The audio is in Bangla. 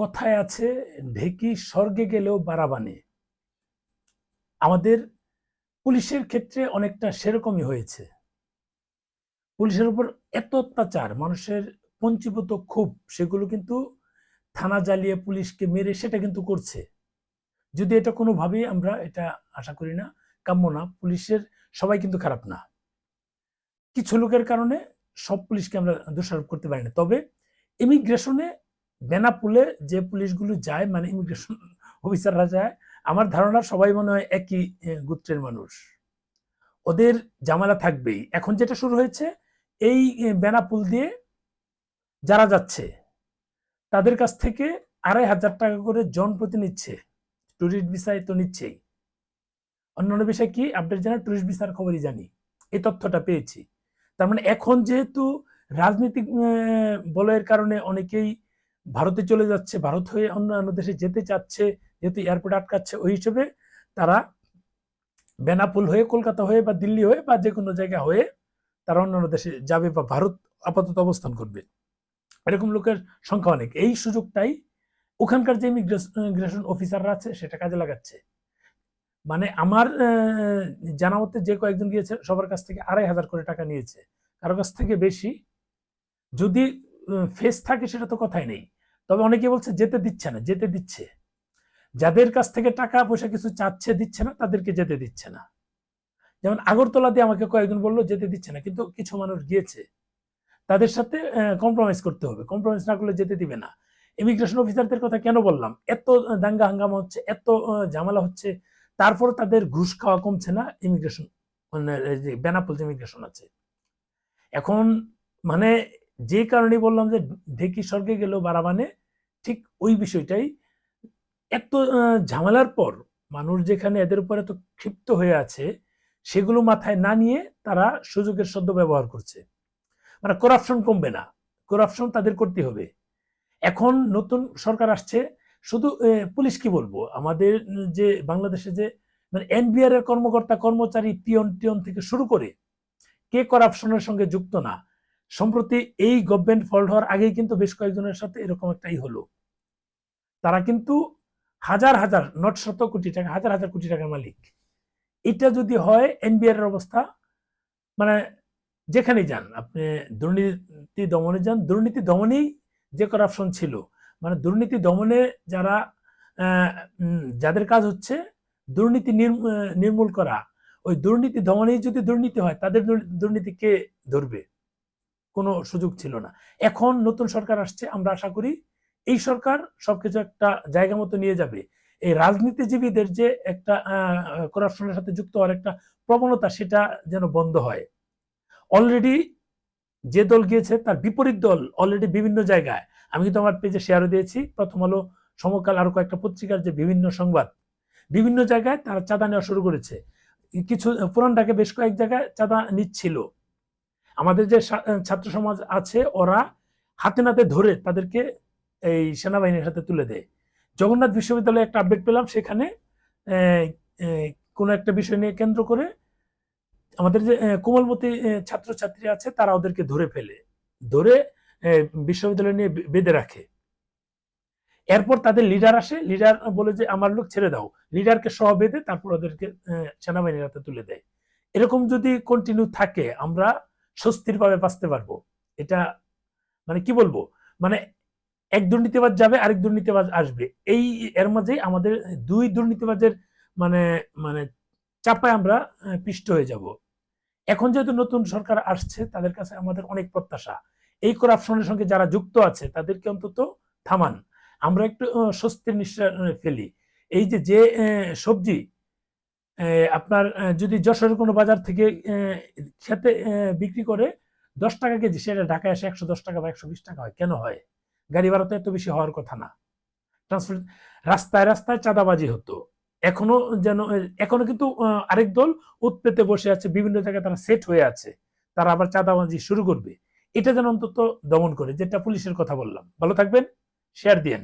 কথায় আছে, ঢেকি স্বর্গে গেলেও বাড়াবানে আমাদের পুলিশের ক্ষেত্রে অনেকটা সেরকমই হয়েছে। পুলিশের উপর এত অত্যাচার, মানুষের পঞ্চীভূত ক্ষোভ, সেগুলো কিন্তু থানা জ্বালিয়ে পুলিশকে মেরে সেটা কিন্তু করছে। যদি এটা কোনোভাবেই আমরা এটা আশা করি না, কাম্য না, পুলিশের সবাই কিন্তু খারাপ না। কিছু লোকের কারণে সব পুলিশকে আমরা দোষারোপ করতে পারি না। তবে ইমিগ্রেশনে বেনাপুলে যে পুলিশগুলো যায় মানে ইমিগ্রেশন অফিসাররা যায়, আমার ধারণা সবাই মনে হয় একই গোত্রের মানুষ। ওদের জামালা থাকবেই। এখন যেটা শুরু হয়েছে, এই বেনাপুল দিয়ে যারা যাচ্ছে, তাদের কাছ থেকে আড়াই হাজার টাকা করে জন প্রতি নিচ্ছে। টুরিস্ট ভিসায় তো নিচ্ছেই। অন্যান্য বিষয় কি? আপডেট জানা টুরিস্ট ভিসার খবরই জানি। এই তথ্যটা পেয়েছি। তার মানে এখন যেহেতু রাজনৈতিক বলয়ের কারণে অনেকেই ভারতে চলে যাচ্ছে, ভারত হয়ে অন্যান্য দেশে যেতে চাচ্ছে, যেহেতু এয়ারপোর্ট আটকাচ্ছে, ওই হিসেবে তারা বেনাপুল হয়ে কলকাতা হয়ে বা দিল্লি হয়ে বা যে কোনো জায়গা হয়ে তারা অন্যান্য দেশে যাবে বা ভারত আপাতত অবস্থান করবে। এরকম লোকের সংখ্যা অনেক। এই সুযোগটাই ওখানকার যে ইমিগ্রেশন অফিসাররা আছে, সেটা কাজে লাগাচ্ছে। মানে আমার জানা মতে যে কয়েকজন গিয়েছে, সবার কাছ থেকে আড়াই হাজার করে টাকা নিয়েছে। কারও কাছ থেকে বেশি। যদি ফেস থাকে সেটা তো কথাই নেই। তবে অনেকে বলছে যেতে দিচ্ছে না, যেতে দিচ্ছে। যাদের কাছ থেকে টাকা, পয়সা কিছু চাচ্ছে, দিচ্ছে না, তাদেরকে যেতে দিচ্ছে না। যেমন আগরতলা দিয়ে আমাকে কয়েকজন বলল যেতে দিচ্ছে না, কিন্তু কিছু মানুষ গিয়েছে। তাদের সাথে কম্প্রোমাইজ করতে হবে। কম্প্রোমাইজ না করলে যেতে দিবে না। ইমিগ্রেশন অফিসারদের কথা কেন বললাম? এত দাঙ্গা হাঙ্গামা হচ্ছে, এত ঝামেলা হচ্ছে তারপর তাদের ঘুষ খাওয়া কমছে না ইমিগ্রেশন মানে বেনাপোল ইমিগ্রেশন আছে। এখন মানে যে কারণে বললাম যে ঢেকি স্বর্গে গেল বারাবানে, ঠিক ওই বিষয়টাই। এত ঝামেলার পর মানুষ যেখানে এদের উপর এত ক্ষিপ্ত হয়ে আছে, সেগুলো মাথায় না নিয়ে তারা সুযোগের সদ্য ব্যবহার করছে। মানে করাপশন কমবে না। করাপশন তাদের করতে হবে। এখন নতুন সরকার আসছে, শুধু পুলিশ কি বলব? আমাদের যে বাংলাদেশে যে মানে এনবিআর এর কর্মকর্তা, কর্মচারী পিয়ন টিয়ন থেকে শুরু করে, কে করাপশনের সঙ্গে যুক্ত না? সম্প্রতি এই গভর্নমেন্ট ফল্ট হওয়ার আগেই কিন্তু বেশ কয়েকজনের সাথে এরকম একটাই হলো। তারা কিন্তু হাজার হাজার নট শত কোটি টাকা, হাজার হাজার কোটি টাকার মালিক। এটা যদি হয় এনবিআর অবস্থা মানে যেখানেই যান, আপনি দুর্নীতি দমনে যান, দুর্নীতি দমনেই যে করাপশন ছিল মানে দুর্নীতি দমনে যারা যাদের কাজ হচ্ছে দুর্নীতি নির্ম- নির্মূল করা, ওই দুর্নীতি দমনেই যদি দুর্নীতি হয়, তাদের দুর- দুর্নীতি কে ধরবে? কোনো সুযোগ ছিল না। এখন নতুন সরকার আসছে, আমরা আশা করি এই সরকার সবকিছু একটা জায়গা মতো নিয়ে যাবে। এই রাজনীতিজীবীদের যে একটা করাপশনের সাথে যুক্ত হওয়ার একটা প্রবণতা, সেটা যেন বন্ধ হয়। অলরেডি যে দল গিয়েছে, তার বিপরীত দল অলরেডি বিভিন্ন জায়গায়। আমি কিন্তু আমার পেজে শেয়ারও দিয়েছি। প্রথম আলো, সমকাল আরও কয়েকটা পত্রিকার যে বিভিন্ন সংবাদ, বিভিন্ন জায়গায় তারা চাঁদা নেওয়া শুরু করেছে। কিছু পুরান ঢাকে বেশ কয়েক জায়গায় চাঁদা নিচ্ছিল। আমাদের যে ছাত্র সমাজ আছে, ওরা হাতে নাতে ধরে তাদেরকে এই সেনাবাহিনীর হাতে তুলে দেয়। জগন্নাথ বিশ্ববিদ্যালয়ে একটা আপডেট পেলাম, সেখানে কোনো একটা বিষয় নিয়ে কেন্দ্র করে আমাদের যে কোমলমতি ছাত্রছাত্রী আছে, তারা ওদেরকে ধরে ফেলে। ধরে বিশ্ববিদ্যালয় নিয়ে বেঁধে রাখে। এরপর তাদের লিডার আসে লিডার বলে যে, আমার লোক ছেড়ে দাও। লিডারকে সহ বেঁধে তারপর ওদেরকে সেনাবাহিনীর হাতে তুলে দেয়। এরকম যদি কন্টিনিউ থাকে, আমরা স্বস্তির ভাবে বাঁচতে পারব। এটা মানে কি বলব? মানে এক দুর্নীতিবাজ যাবে, আরেক দুর্নীতিবাজ আসবে। এই এর মাঝেই আমাদের দুই দুর্নীতিবাজের মানে মানে চাপায় আমরা পিষ্ট হয়ে যাব। এখন যেহেতু নতুন সরকার আসছে, তাদের কাছে আমাদের অনেক প্রত্যাশা। এই করাপশনের সঙ্গে যারা যুক্ত আছে, তাদেরকে অন্তত থামান। আমরা একটু স্বস্তির নিঃশ্বাস ফেলি। এই যে যে সবজি আপনার যদি যশোরের কোনো বাজার থেকে খেতে বিক্রি করে দশ টাকা কেজি, সেটা ঢাকায় এসে একশো দশ টাকা বা একশো বিশ টাকা হয়। কেন হয়? গাড়ি ভাড়া তো এত বেশি হওয়ার কথা না। ট্রান্সপোর্ট রাস্তায় রাস্তায় চাঁদাবাজি হতো। এখনও যেন এখনও কিন্তু আরেক দল উৎপেতে বসে আছে, বিভিন্ন জায়গায় তারা সেট হয়ে আছে। তারা আবার চাঁদাবাজি শুরু করবে। এটা যেন অন্তত দমন করে, যেটা পুলিশের কথা বললাম। ভালো থাকবেন শেয়ার দিয়েন।